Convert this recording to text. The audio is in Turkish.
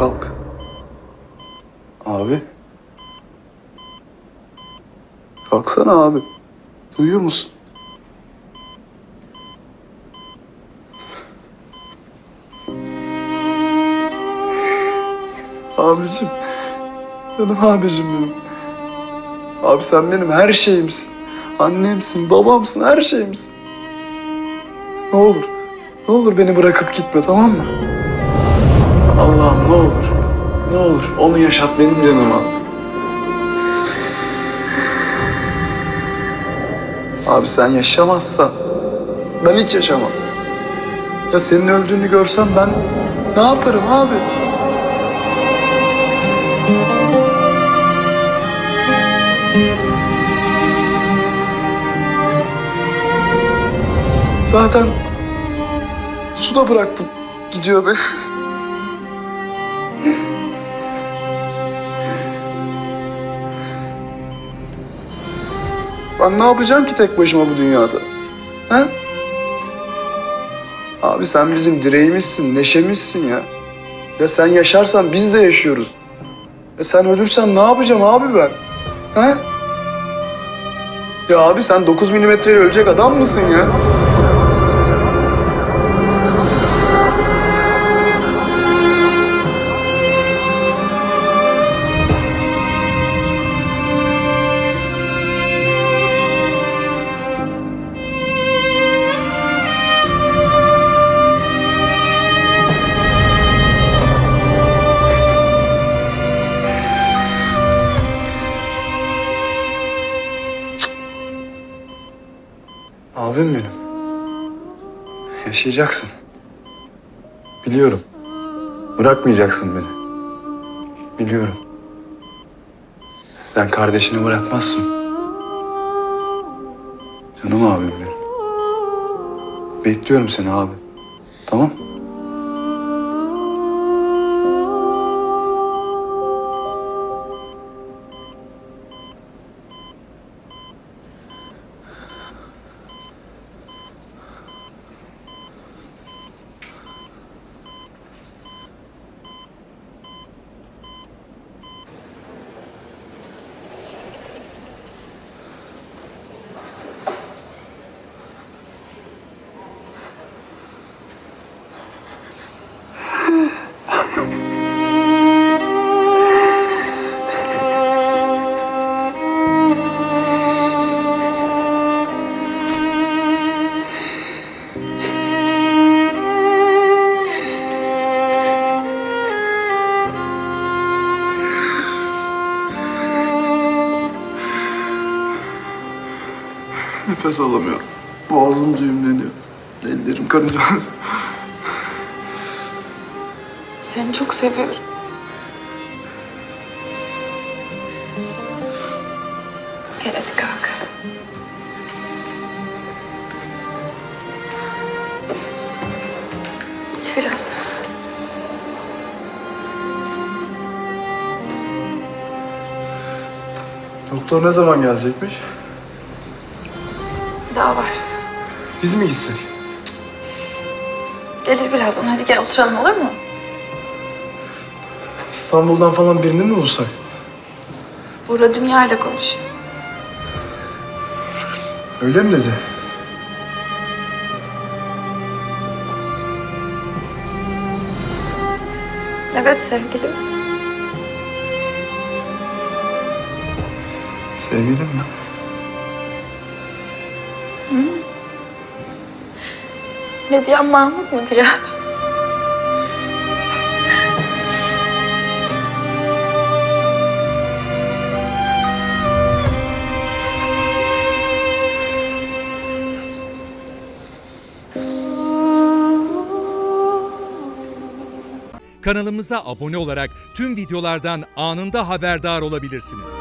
kalk. Abi. Kalksana abi. Duyuyor musun? Abicim. Canım abicim benim. Abi sen benim her şeyimsin. Annemsin, babamsın, her şeyimsin. Ne olur, ne olur beni bırakıp gitme tamam mı? Allah'ım ne olur, ne olur onu yaşat benim canıma. Abi sen yaşamazsan ben hiç yaşamam. Ya senin öldüğünü görsem ben ne yaparım abi? Zaten suda bıraktım. Gidiyor be. Ben ne yapacağım ki tek başıma bu dünyada? He? Abi sen bizim direğimizsin, neşemizsin ya. Ya sen yaşarsan biz de yaşıyoruz. Ya sen ölürsen ne yapacağım abi ben? He? Ya abi sen 9 milimetreyle ölecek adam mısın ya? Abim benim. Yaşayacaksın. Biliyorum. Bırakmayacaksın beni. Biliyorum. Sen kardeşini bırakmazsın. Canım abim benim. Bekliyorum seni abi. Tamam? Nefes alamıyorum. Boğazım düğümleniyor. Ellerim karınca. Seni çok seviyorum. Gel hadi kalk. İç biraz. Doktor ne zaman gelecekmiş? Daha var. Biz mi gitsek? Gelir birazdan. Hadi gel oturalım olur mu? İstanbul'dan falan birini mi bulsak? Buğra Dünya ile konuşuyor. Öyle mi dedi? Evet sevgilim. Sevgilim mi? Ne diyen Mahmut mu diye. Kanalımıza abone olarak tüm videolardan anında haberdar olabilirsiniz.